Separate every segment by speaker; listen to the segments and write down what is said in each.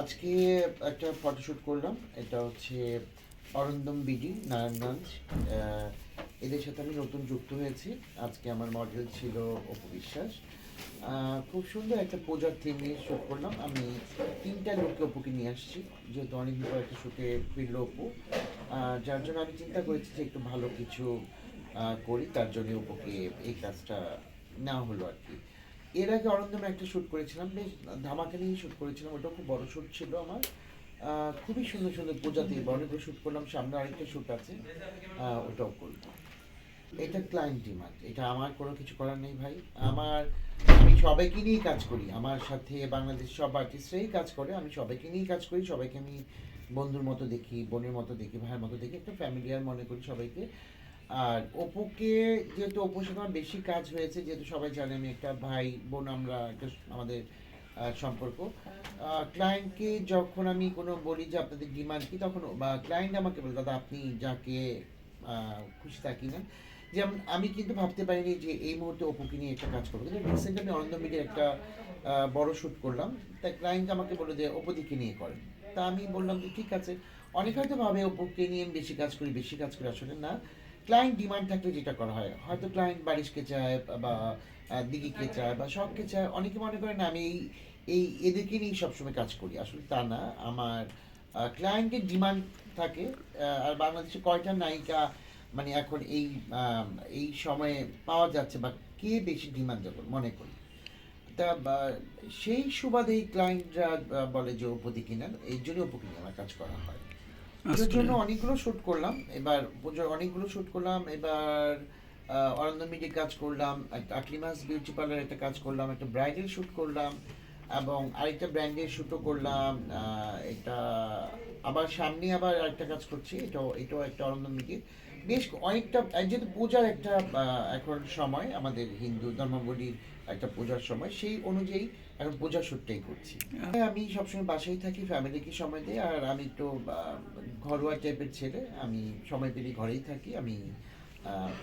Speaker 1: আজকে একটা ফটোশ্যুট করলাম। এটা হচ্ছে অরন্দম বিডি, নারায়ণগঞ্জ। এদের সাথে আমি নতুন যুক্ত হয়েছি। আজকে আমার মডেল ছিল অপু বিশ্বাস খুব সুন্দর একটা পূজার থিম নিয়ে শ্যুট করলাম। আমি তিনটা লোককে অপুকে নিয়ে আসছি, যেহেতু অনেকদিন পর একটা শ্যুটে ফিরল অপু। যার জন্য আমি চিন্তা করেছি যে একটু ভালো কিছু করি, তার জন্য অপুকে এই কাজটা নেওয়া হলো আর কি। এর আগে অরন্দমে একটা শ্যুট করেছিলাম, বেশ ধামাকা নিয়ে শ্যুট করেছিলাম ওটা খুব বড় শ্যুট ছিল আমার। খুবই সুন্দর সুন্দর পূজাতে অনেকগুলো শ্যুট করলাম, সামনে আরেকটা শ্যুট আছে। ওটাও করব এটা ক্লায়েন্ট ডিমান্ড এটা আমার কোনো কিছু করার নেই ভাই। আমার, আমি সবাইকে নিয়েই কাজ করি, আমার সাথে বাংলাদেশ সব আর্টিস্টরাই কাজ করে, আমি সবাইকে নিয়েই কাজ করি, সবাইকে আমি বন্ধুর মতো দেখি, বোনের মতো দেখি, ভাইয়ের মতো দেখি, একটা ফ্যামিলিয়ার মনে করি সবাইকে। আর অপুকে যেহেতু অপুর সাথে আমার বেশি কাজ হয়েছে, যেহেতু সবাই জানে আমি একটা ভাই বোন আমরা একটা আমাদের সম্পর্ক। ক্লায়েন্টকে যখন আমি কোনো বলি যে আপনাদের ডিমান্ড কি, তখন বা ক্লায়েন্ট আমাকে বলে, দাদা, আপনি যাকে খুশি থাকি না? যেমন আমি কিন্তু ভাবতে পারিনি যে এই মুহূর্তে অপুকে নিয়ে একটা কাজ করব। কিন্তু রিসেন্ট আমি আনন্দ মিডিয়ার একটা বড় শ্যুট করলাম। তাই ক্লায়েন্ট আমাকে বলে যে অপুদিকে নিয়ে করেন। তা আমি বললাম যে, ঠিক আছে। অনেক হয়তো ভাবে অপুকে নিয়ে আমি বেশি কাজ করি, বেশি কাজ করি, আসলে না। ক্লায়েন্ট ডিমান্ড থাকলে যেটা করা হয় হয়তো ক্লায়েন্ট বারিশকে চায় বা দিঘিকে চায় বা শখকে চায় অনেকে মনে করেন আমি এই এই এদেরকে নিয়েই সবসময় কাজ করি। আসলে তা না আমার ক্লায়েন্টের ডিমান্ড থাকে আর বাংলাদেশে কয়টা নায়িকা মানে এখন এই এই সময়ে পাওয়া যাচ্ছে বা কে বেশি ডিমান্ড যখন মনে করি। তা সেই সুবাদেই ক্লায়েন্টরা বলে যে উপদি কিনেন এই জন্য উপকে নিয়ে আমার কাজ করা হয়। পুজোর জন্য অনেকগুলো শুট করলাম। এবার অনেকগুলো শুট করলাম। এবার মিডি কাজ করলাম একটা আকলিমাস বিউটি পার্লার একটা কাজ করলাম একটা ব্রাইডাল শুট করলাম। এবং আরেকটা ব্র্যান্ডের শ্যুটও করলাম এটা আবার সামনে আবার আরেকটা কাজ করছি এটাও এটাও একটা অরণ্য মিডির বেশ অনেকটা যেহেতু পূজার একটা এখন সময় আমাদের হিন্দু ধর্মাবলীর একটা পূজার সময় সেই অনুযায়ী এখন পূজার শ্যুটটাই করছি। আমি সবসময় বাসায় থাকি ফ্যামিলিকে সময় দিই আর আমি তো আহ, ঘরোয়া টাইপের ছেলে আমি সময় পেলে ঘরেই থাকি আমি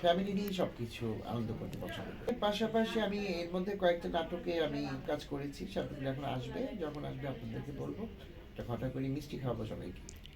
Speaker 1: ফ্যামিলি নিয়ে সব কিছু আনন্দ করতে পছন্দ করি। পাশাপাশি আমি এর মধ্যে কয়েকটা নাটকে আমি কাজ করেছি সেগুলো এখন আসবে। যখন আসবে আপনাদেরকে বলব। একটা ঘটা করে মিষ্টি খাওয়াবো সবাইকে।